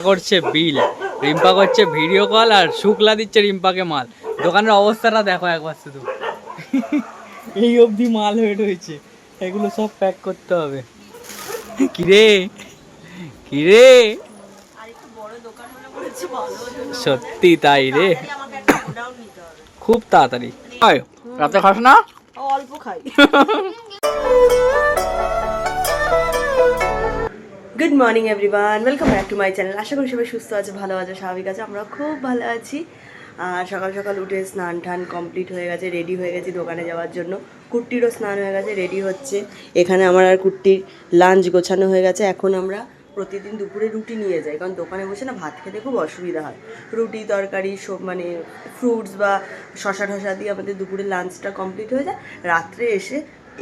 করছে বিল। রিম্পা করছে video call আর শুক্লা দিচ্ছে রিম্পাকে মাল। দোকানের অবস্থাটা দেখো একবার শুধু। এই অবধি মাল হয়ে রয়েছে। এগুলো সব প্যাক করতে হবে। কিরে? কিরে? আর একটু বড় দোকান হলে হচ্ছে ভালো হতো। সত্যি তাই রে। খুব তাড়াতাড়ি। আয়, রাতে খাস না? অল্প খাই। Good morning everyone welcome back to my channel আশা করি সবাই সুস্থ আছে, ভালো আছে, স্বাভাবিক আছে আমরা খুব ভালো আছি। আর সকাল সকাল উঠে স্নান টান কমপ্লিট হয়ে গেছে রেডি হয়ে গেছি দোকানে যাওয়ার জন্য। কুর্তিরও স্নান হয়ে গেছে রেডি হচ্ছে। এখানে আমার আর কুর্তির লাঞ্চ গোছানো হয়ে গেছে। এখন আমরা প্রতিদিন দুপুরে রুটি নিয়ে যাই, কারণ দোকানে বসে না ভাত খেতে খুব অসুবিধা হয়। রুটি, তরকারি, সব মানে ফ্রুটস বা শশা টশা দিয়ে আমাদের দুপুরে লাঞ্চটা কমপ্লিট হয়ে যায়। রাত্রে এসে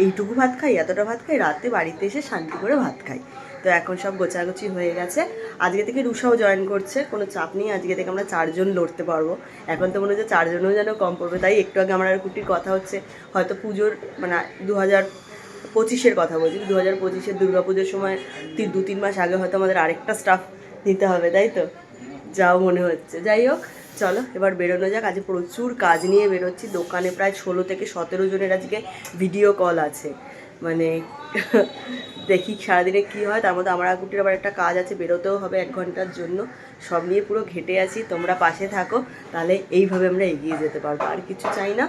এইটুকু ভাত খাই, এতটা ভাত খাই, রাতে বাড়িতে এসে শান্তি করে ভাত খাই। তো এখন সব গোছাগুছি হয়ে গেছে। আজকে থেকে রুষাও জয়েন করছে, কোনো চাপ নেই। আজকে থেকে আমরা চারজন লড়তে পারব। এখন তো মনে হচ্ছে চারজনও যেন কম পড়বে। তাই একটু আগে আমার আর কুটির কথা হচ্ছে, হয়তো পুজোর মানে দু হাজার পঁচিশের কথা বলছি। দু হাজার পঁচিশের দুর্গা পুজোর সময় তিন দু, তিন মাস আগে হয়তো আমাদের আরেকটা স্টাফ নিতে হবে, তাই তো? যাও মনে হচ্ছে। যাই হোক, চলো এবার বেরোনো যাক। আজ প্রচুর কাজ নিয়ে বেরোচ্ছি। দোকানে প্রায় ষোলো থেকে সতেরো জনের আজকে ভিডিও কল আছে। মানে দেখি সারাদিনে কী হয়। তার মধ্যে আমার আগুটির আবার একটা কাজ আছে, বেরোতেও হবে এক ঘণ্টার জন্য। সব নিয়ে পুরো ঘেটে আছি, তোমরা পাশে থাকো, তাহলে এইভাবে আমরা এগিয়ে যেতে পারব। আর কিছু চাই না,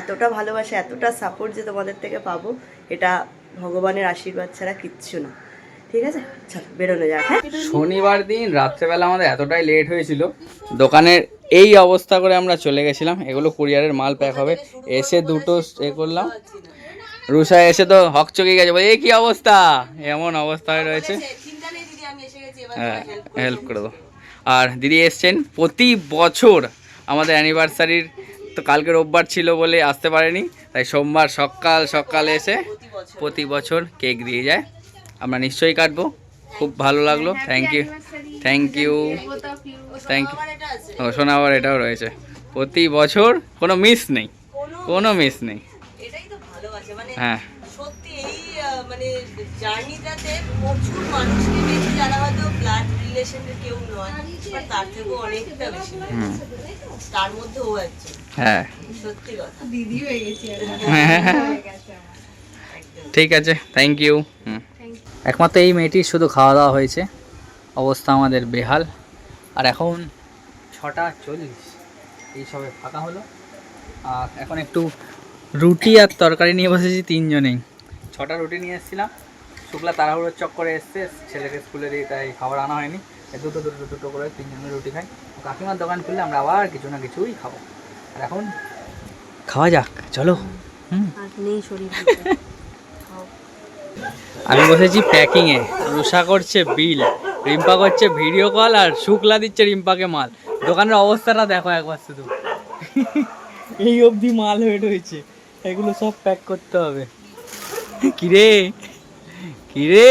এতটা ভালোবাসা, এতটা সাপোর্ট যে তোমাদের থেকে পাবো, এটা ভগবানের আশীর্বাদ ছাড়া কিচ্ছু না। ঠিক আছে? চলো, বেরোনো যাক হ্যাঁ? শনিবার দিন, রাত্রেবেলা আমাদের এতটাই লেট হয়েছিল। দোকানের এই অবস্থা করে আমরা চলে গেছিলাম। এগুলো কুরিয়ারের মাল প্যাক হবে। এসে দুটো এ করলাম। রুষা এসে তো হক চকে গেছে। বলে, এ কি অবস্থা? এমন অবস্থায় রয়েছে। হ্যাঁ হেল্প করে দাও আর দিদি এসছেন প্রতি বছর আমাদের অ্যানিভার্সারির তো কালকে রোববার ছিল বলে আসতে পারেনি। তাই সোমবার সকাল সকাল এসে প্রতি বছর কেক দিয়ে যায়। আমরা নিশ্চয়ই কাটবো। খুব ভালো লাগল। Thank you thank you thank you ও শোনা আবার এটাও রয়েছে। প্রতি বছর কোনো মিস নেই। কোনো মিস নেই এটাই তো ভালোবাসে মানে হ্যাঁ। সত্যি এই মানে জার্নিটাতে প্রচুর মানুষকে পেয়েছি যারা হয়তো ব্লাড রিলেশনের কেউ নয় বাট তার থেকেও অনেকটা বেশি। তার মধ্যে ও একজন। হ্যাঁ। সত্যি কথা। ঠিক আছে থ্যাংক ইউ হুম। একমাত্র এই মেয়েটির শুধু খাওয়া দাওয়া হয়েছে। অবস্থা আমাদের বেহাল। আর এখন ছটা চল্লিশ। এই সবে ফাঁকা হলো। আর এখন একটু রুটি আর তরকারি নিয়ে বসেছি তিনজনেই। ছটা রুটি নিয়ে এসেছিলাম। শুক্লা তাড়াহুড়োর চক্করে এসছে ছেলেকে স্কুলে দিয়ে তাই খাবার আনা হয়নি। দুটো দুটো দুটো করে তিনজনের রুটি খাই। কাকিমার দোকান খুললে আমরা আবার কিছু না কিছুই খাব। আর এখন খাওয়া যাক চলো। আমি বসেছি প্যাকিংয়ে রুষা করছে বিল রিম্পা করছে ভিডিও কল আর শুক্লা দিচ্ছে রিম্পাকে মাল। দোকানের অবস্থাটা দেখো একবার শুধু। এই অবধি মাল হয়ে রয়েছে। এগুলো সব প্যাক করতে হবে। কিরে? কিরে?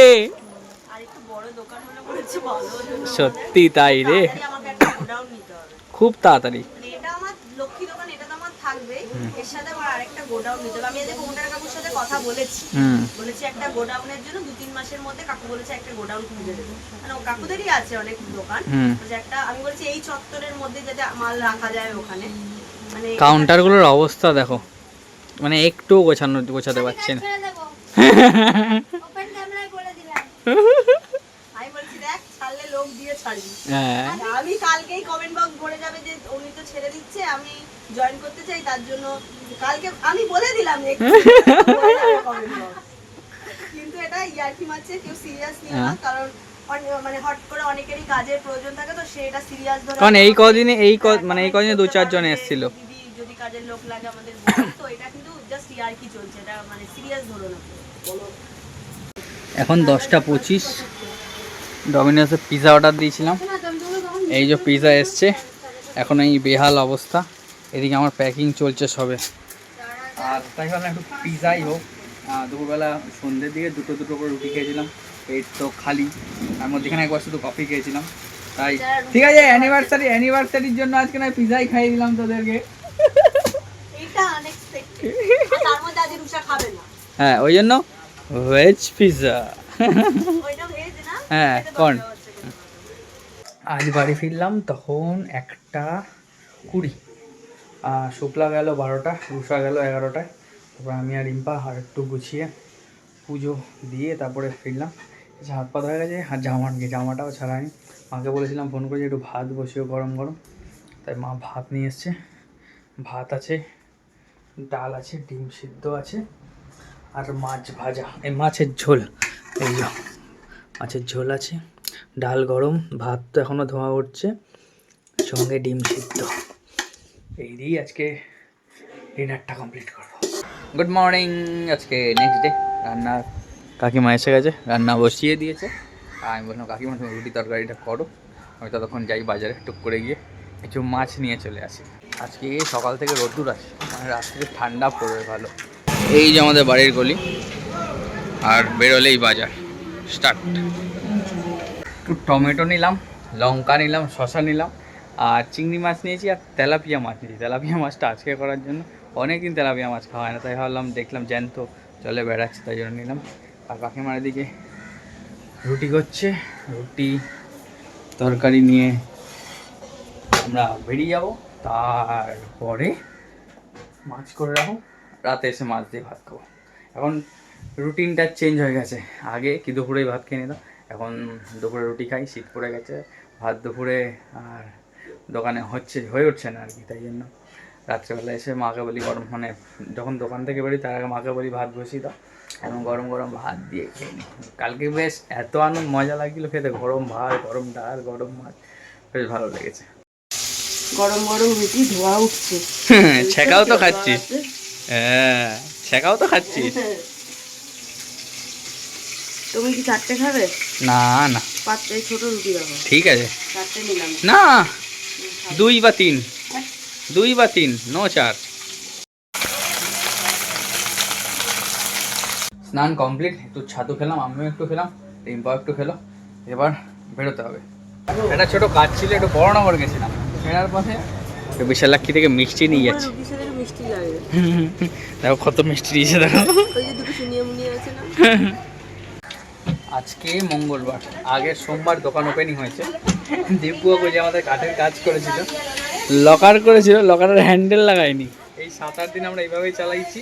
আর একটু বড় দোকান হলে হচ্ছে ভালো হতো। সত্যি তাই রে। খুব তাড়াতাড়ি। এটা আমার লক্ষ্মী দোকান এটা তো আমার থাকবে। এর সাথে আমার আরেকটা গোডাউন নিতে আমি এদের ওনার কাকুর সাথে কথা বলেছি হুম। বলেছি একটা গোডাউনের জন্য দু তিন মাসের মধ্যে কাকু বলেছে একটা গোডাউন খুঁজে দেবে। মানে ও কাকুদেরই আছে অনেক দোকান। একটা আমি বলছি এই চত্বরের মধ্যে যাতে মাল রাখা যায় ওখানে। মানে কাউন্টারগুলোর অবস্থা দেখো। মানে একটু গোছানো গোছাতে পারছি না। আমি বলছি দেখ ছাড়লে লোক দিয়ে ছাড়বি। হ্যাঁ। আমি কালকেই কমেন্ট বক্স ভরে যাবে যে উনি তো ছেড়ে দিচ্ছে আমি জয়েন করতে চাই তার জন্য কালকে আমি বলে দিলাম। কিন্তু এটা ইয়ার্কি মারছে কেউ সিরিয়াস নিও না হ্যাঁ। কারণ মানে হট করে অনেকেরই কাজের প্রয়োজন থাকে তো সিরিয়াস ধরে। কারণ এই কদিনে এই ক- মানে এই কদিনে দু চারজন এসেছিল। যদি কাজের লোক লাগে আমাদের তো এটা কিন্তু জাস্ট ইয়ার্কি চলছে এটা মানে সিরিয়াস ধরো না এখন দশটা পঁচিশ। ডমিনোসে পিৎজা অর্ডার দিয়েছিলাম। এই যে পিৎজা এসছে এখন এই বেহাল অবস্থা। এদিকে আমার প্যাকিং চলছে সবে। আর তাই ভাবলাম একটু পিৎজাই হোক। দুপুরবেলা সন্ধ্যের দিকে দুটো দুটো করে রুটি খেয়েছিলাম। পেট তো খালি। তার মধ্যেখানে একবার শুধু কফি খেয়েছিলাম। তাই ঠিক আছে অ্যানিভার্সারি অ্যানিভার্সারির জন্য আজকে না পিৎজাই খাইয়ে দিলাম তোদেরকে এটা আনএক্সপেক্টেড তার মধ্যে আজ রুষা খাবে না হ্যাঁ ওই জন্য ভেজ পিৎজা হ্যাঁ কোন আজ বাড়ি ফিরলাম তখন একটা কুড়ি। শুক্লা গেল বারোটা রুষা গেল এগারোটায়। তারপর আমি আর রিম্পা আর একটু গুছিয়ে পুজো দিয়ে তারপরে ফিরলাম। হাত পা ধরে গেছে আর জামা জামাটাও ছাড়ানি মাকে বলেছিলাম ফোন করে যে একটু ভাত বসিও গরম গরম। তাই মা ভাত নিয়ে এসছে। ভাত আছে ডাল আছে, ডিম সিদ্ধ আছে, আর মাছ ভাজা। এই মাছের ঝোল, এই মাছের ঝোল আছে। ডাল গরম, ভাত তো এখনও ধোয়া উঠছে, সঙ্গে ডিম সিদ্ধ। এই দিয়েই আজকে ডিনারটা কমপ্লিট করব। গুড মর্নিং, আজকে নেক্সট ডে রান্না, কাকিমা এসে গেছে, রান্না বসিয়ে দিয়েছে। আর আমি বললাম, কাকিমা, তুমি রুটি তরকারিটা করো, আমি ততক্ষণ যাই বাজারে টুক করে গিয়ে কিছু মাছ নিয়ে চলে আসি। আজকে সকাল থেকে রোদ্দুর আছে মানে রাত্রে ঠান্ডা পড়বে ভালো। এই যে আমাদের বাড়ির গলি, আর বেরোলেই বাজার স্টার্ট একটু টমেটো নিলাম, লঙ্কা নিলাম শশা নিলাম, আর চিংড়ি মাছ নিয়েছি, আর তেলাপিয়া মাছ নিয়েছি। তেলাপিয়া মাছটা আজকে করার জন্য অনেকদিন তেলাপিয়া মাছ খাওয়া হয় না, তাই ভাবলাম, দেখলাম জ্যান্ত চলে বেড়াচ্ছে, তাই জন্য নিলাম। আর কাকিমার দিকে রুটি করছে, রুটি, তরকারি নিয়ে আমরা বেরিয়ে যাব। তারপরে মাছ করে রাখো। রাতে এসে মাছ দিয়ে ভাত খাব। এখন রুটিনটা চেঞ্জ হয়ে গেছে। আগে কি দুপুরেই ভাত খেয়ে নিতাম এখন দুপুরে রুটি খাই শীত পড়ে গেছে ভাত দুপুরে আর দোকানে হচ্ছে হয়ে উঠছে না আর কি তাই জন্য রাত্রেবেলা এসে মাকে বলি গরম মানে যখন দোকান থেকে বেরি তার আগে মাকে বলি ভাত বসিয়ে দাও। এখন গরম গরম ভাত দিয়ে খেয়ে নিই কালকে বেশ এত আনন্দ মজা লাগছিল খেতে গরম ভাত গরম ডাল গরম মাছ বেশ ভালো লেগেছে। গরম গরম রুটি ধোয়া উঠছে। ছেঁকাও তো খাচ্ছিস হ্যাঁ ছেঁকাও তো খাচ্ছিস তুমি কি চারটে খাবে? না না। ছোট রুটি ঠিক আছে। চারটে নিলাম। না দুই বা তিন। দুই বা তিন নো চার। স্নান কমপ্লিট একটু ছাতু খেলাম আমিও একটু খেলাম রিম্পাও একটু খেলো। এবার বেরোতে হবে। একটা ছোট কাজ ছিল একটু বড়নগর গেছিলাম। ফেরার পথে একটু বিশালাক্ষী থেকে মিষ্টি নিয়ে যাচ্ছি। মিষ্টি লাগে। দেখো কত মিষ্টি দিয়েছে দেখো। ওই যে দুটো শুনিয়ে মুনিয়ে আছে না? আজকে মঙ্গলবার আগের সোমবার দোকান ওপেনিং হয়েছে। দিব্যু যে আমাদের কাঠের কাজ করেছিল লকার করেছিল লকারের হ্যান্ডেল লাগায়নি। এই সাত আট দিন আমরা এইভাবেই চালাইছি।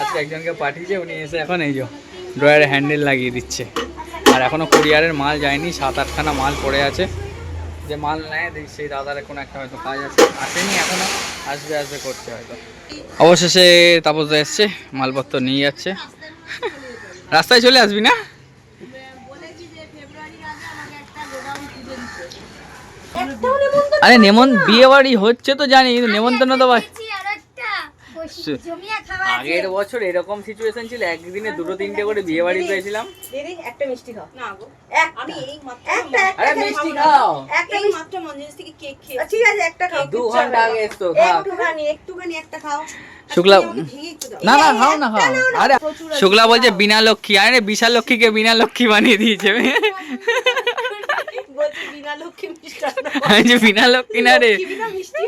আজকে একজনকে পাঠিয়েছে উনি এসে এখন এই যে ড্রয়ারে হ্যান্ডেল লাগিয়ে দিচ্ছে। আর এখনও কুরিয়ারের মাল যায়নি সাত আটখানা মাল পড়ে আছে। যে মাল নেয় সেই দাদার কোনো একটা হয়তো কাজ আছে, আসেনি এখনও, আসবে আসবে করছে হয়তো। অবশেষে তাপস দা এসছে, মালপত্র নিয়ে যাচ্ছে। রাস্তায় চলে আসবি না? আরে নেমন বিয়ে বাড়ি হচ্ছে তো জানি নেমন্তন্ন তো সে- আগের বছর এরকম সিচুয়েশন ছিল একদিনে দুটো তিনটে করে বিয়ে বাড়ি পেয়েছিলাম দিদি একটা মিষ্টি খাও। না গো আমি এই মাত্র একটা আরে মিষ্টি খাও। একটা মাত্র মঞ্জুরিস থেকে কেক খেয়ে ঠিক আছে একটা খাও দু ঘণ্টা আগে এসতো একটুখানি একটুখানি একটা খাও। শুক্লা না না খাও না খাও। আরে শুক্লা বলছে বিনা লক্ষ্মী। আরে বিশাল লক্ষ্মীকে বিনা লক্ষ্মী বানিয়ে দিয়েছে। বিনা লক্ষ্মী বিনা লক্ষ্মী না রে। কি বিনা মিষ্টি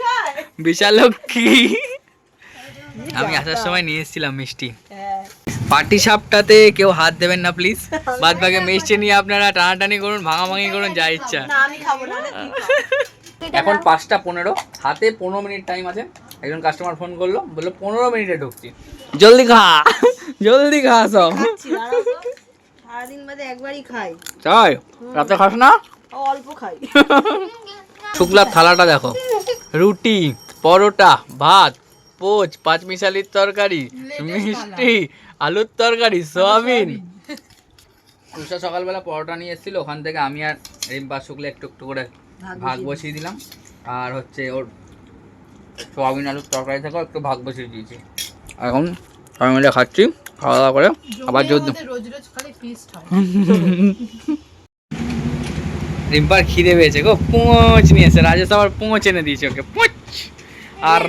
বিশাল লক্ষ্মী আমি আসার সময় নিয়ে এসেছিলাম মিষ্টি। হ্যাঁ। পাটি সাপটাতে কেউ হাত দেবেন না প্লিজ বাদ বাকি মিষ্টি নিয়ে আপনারা টানাটানি করুন ভাঙাভাঙি করুন যা ইচ্ছা। এখন পাঁচটা পনেরো হাতে পনেরো মিনিট টাইম আছে। একজন কাস্টমার ফোন করল বলল পনেরো মিনিটে ঢুকছি। জলদি খা জলদি খা সব। সারাদিন বাদে একবারই খাই। চাই রাতে খাস না? অল্প খাই। শুক্লার থালাটা দেখো। রুটি পরোটা ভাত পোচ পাঁচ মিশালির তরকারি মিষ্টি আলুর তরকারি সোয়াবিন। উষা সকালবেলা পরোটা নিয়ে এসেছিল ওখান থেকে আমি আর রিম্পা শুক্লা একটু একটু করে ভাগ বসিয়ে দিলাম। আর হচ্ছে ওর সোয়াবিন আলুর তরকারি থেকেও একটু ভাগ বসিয়ে দিয়েছি। এখন সবাই মিলে খাচ্ছি খাওয়া দাওয়া করে আবার যদি রিম্পার খিদে পেয়েছে গো পোঁচ নিয়েছে রাজেশ আবার পোঁচ এনে দিয়েছে ওকে পোঁচ। আর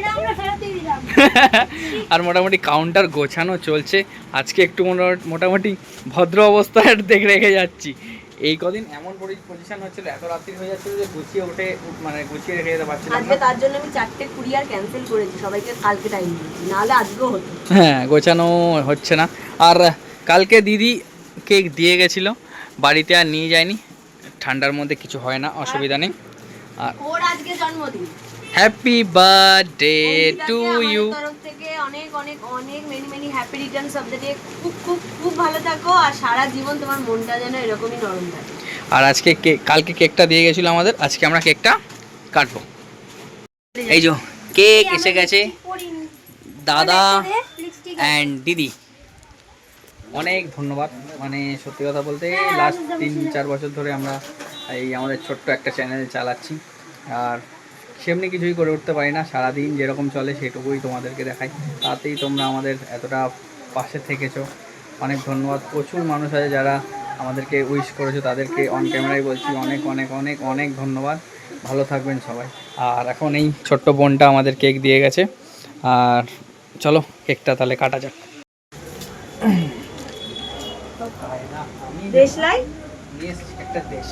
আর মোটামুটি কাউন্টার গোছানো চলছে। আজকে একটু মোটা- মোটামুটি ভদ্র অবস্থায় দেখে রেখে যাচ্ছি। এই কদিন এমন পজিশন হচ্ছিল এত রাত্রি হয়ে যাচ্ছিল যে গুছিয়ে উঠে মানে গুছিয়ে রেখে যেতে পারছিলাম আজকে তার জন্য আমি চারটে কুরিয়ার ক্যান্সেল করেছি সবাইকে কালকে টাইম দিয়েছি নাহলে আজকেও হতো। হ্যাঁ গোছানো হচ্ছে না। আর কালকে দিদি কেক দিয়ে গেছিল বাড়িতে আর নিয়ে যায়নি। ঠান্ডার মধ্যে কিছু হয় না অসুবিধা নেই। আর ওর আজকে জন্মদিন। হ্যাপি বার্থডে টু ইউ তরফ থেকে অনেক অনেক অনেক many many happy returns of the day খুব খুব খুব ভালো থাকো আর সারা জীবন তোমার মনটা যেন এরকমই নরম থাকে। আর আজকে কালকে কেকটা দিয়ে গেছিল আমাদের। আজকে আমরা কেকটা কাটবো। এই যে কেক এসে গেছে। দাদা অ্যান্ড দিদি। অনেক ধন্যবাদ। মানে সত্যি কথা বলতে লাস্ট তিন চার বছর ধরে আমরা এই আমাদের ছোট্ট একটা চ্যানেল চালাচ্ছি। আর সেমনি কিছুই করে উঠতে পারি না। সারাদিন যেরকম চলে সেটুকুই তোমাদেরকে দেখাই। তাতেই তোমরা আমাদের এতটা পাশে থেকেছো। অনেক ধন্যবাদ। প্রচুর মানুষ আছে যারা আমাদেরকে উইশ করেছ। তাদেরকে অন ক্যামেরায় বলছি অনেক অনেক অনেক অনেক ধন্যবাদ। ভালো থাকবেন সবাই। আর এখন এই ছোট্ট বোনটা আমাদের কেক দিয়ে গেছে। আর চলো কেকটা তাহলে কাটা যাক। দেশলাই? একটা দেশ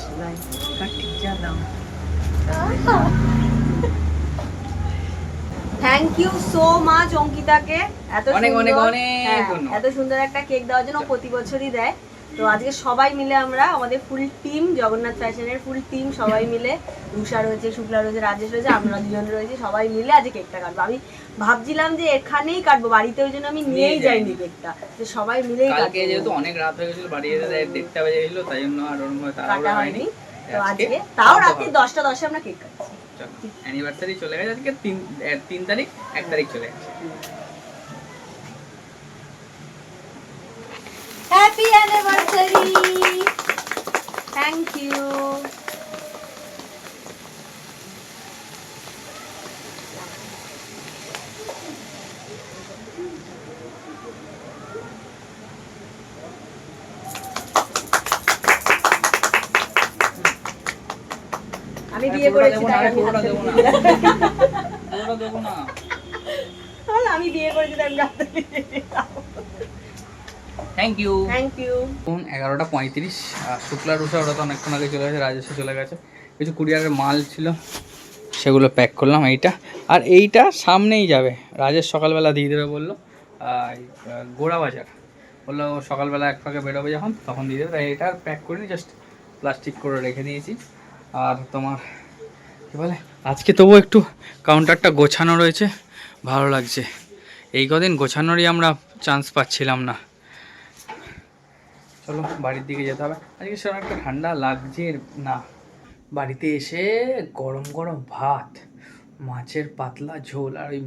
থ্যাংক ইউ সো মাচ অঙ্কিতাকে। এত অনেক, অনেক, সুন্দর- অনেক হ্যাঁ, এত সুন্দর একটা কেক দেওয়ার জন্য প্রতি বছরই দেয়। তো আজকে সবাই মিলে আমরা আমাদের ফুল টিম জগন্নাথ ফ্যাশনের ফুল টিম সবাই মিলে রুষা রয়েছে শুক্লা রয়েছে রাজেশ রয়েছে আমরা দুজন রয়েছে সবাই মিলে আজকে কেকটা কাটবো। আমি ভাবছিলাম যে এখানেই কাটবো বাড়িতে ওই জন্য আমি নিয়েই যাইনি। কেকটা। যে সবাই মিলেই কালকে কাটবো। যেহেতু অনেক রাত হয়ে গেছিল বাড়ি যেতে দেড়টা বেজে গেছিল তাই জন্য আর ওরকম কাটা হয়নি। তো আজকে তাও রাত্রি দশটা দশে আমরা কেক কাটছি অ্যানিভার্সারি চলে গেছে, আজকে তিন তিন তারিখ, এক তারিখ চলে গেছে। হ্যাপি অ্যানিভার্সারি থ্যাংক ইউ আমি বিয়ে পুরোটা করেছি দেবো না, তাই আরে আমি বিয়ে করেছি থ্যাংক ইউ থ্যাংক ইউ এখন এগারোটা পঁয়ত্রিশ আর শুক্লা রুষা ওরা তো অনেকক্ষণ আগে চলে গেছে রাজেশে চলে গেছে। কিছু কুরিয়ারের মাল ছিল সেগুলো প্যাক করলাম এইটা। আর এইটা সামনেই যাবে। রাজেশ সকালবেলা দিয়ে দেবে বলল গোড়া বাজার। বলল সকালবেলা এক ফাঁকে বেরোবে যখন তখন দিয়ে দেবে তাই এটা প্যাক করিনি জাস্ট প্লাস্টিক করে রেখে দিয়েছি। আর তোমার বলে, আজকে তবু একটু কাউন্টারটা গোছানো রয়েছে। ভালো লাগছে। এই কদিন গোছানোরই আমরা চান্স পাচ্ছিলাম না। চলো, বাড়ির দিকে যেতে হবে। আজকে সেরকম একটা ঠান্ডা লাগছে না। বাড়িতে এসে গরম গরম ভাত, মাছের পাতলা ঝোল আর ওই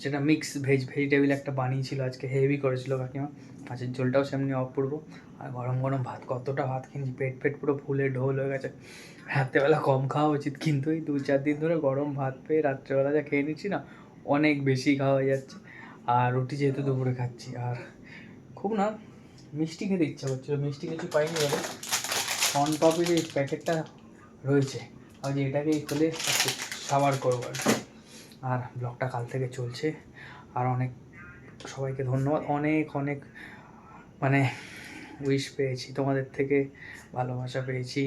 যেটা মিক্স ভেজ ভেজিটেবিল একটা বানিয়েছিল আজকে হেভি করেছিল কাকিমা। মাছের ঝোলটাও সেমনি অপূর্ব আর গরম গরম ভাত, কতটা ভাত কিনছি, পেট পেট পুরো ফুলে ঢোল হয়ে গেছে। রাত্রেবেলা কম খাওয়া উচিত, কিন্তু এই দু চার দিন ধরে গরম ভাত পেয়ে রাত্রেবেলা যা খেয়ে নিচ্ছি না, অনেক বেশি খাওয়া যাচ্ছে। আর রুটি যেহেতু দুপুরে খাচ্ছি, আর খুব না, মিষ্টি খেতে ইচ্ছা করছিল, মিষ্টি কিছু পাইনি বলে। অন টপের এই প্যাকেটটা রয়েছে, আর যে এটাকে খুলে সাবার করব আর। আর ব্লগটা কাল থেকে চলছে, আর অনেক সবাইকে ধন্যবাদ, অনেক অনেক মানে উইশ পেয়েছি, তোমাদের থেকে ভালোবাসা পেয়েছি।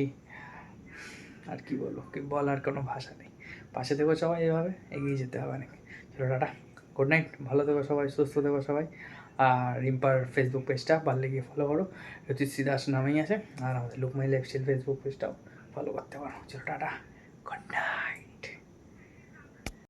আর কি বলব, কি বলার কোনো ভাষা নেই। পাশে থেকো সবাই এভাবে, এগিয়ে যেতে হবে নাকি চলো টাটা গুড নাইট ভালো থেকো সবাই, সুস্থ থেকো সবাই। আর রিম্পার ফেসবুক পেজটা পারলে গিয়ে ফলো করো। জ্যোতিষী দাস নামেই আছে। আর আমাদের লুকমাই লাইফস্টাইল ফেসবুক পেজটাও ফলো করতে পারো। চলো টাটা গুড নাইট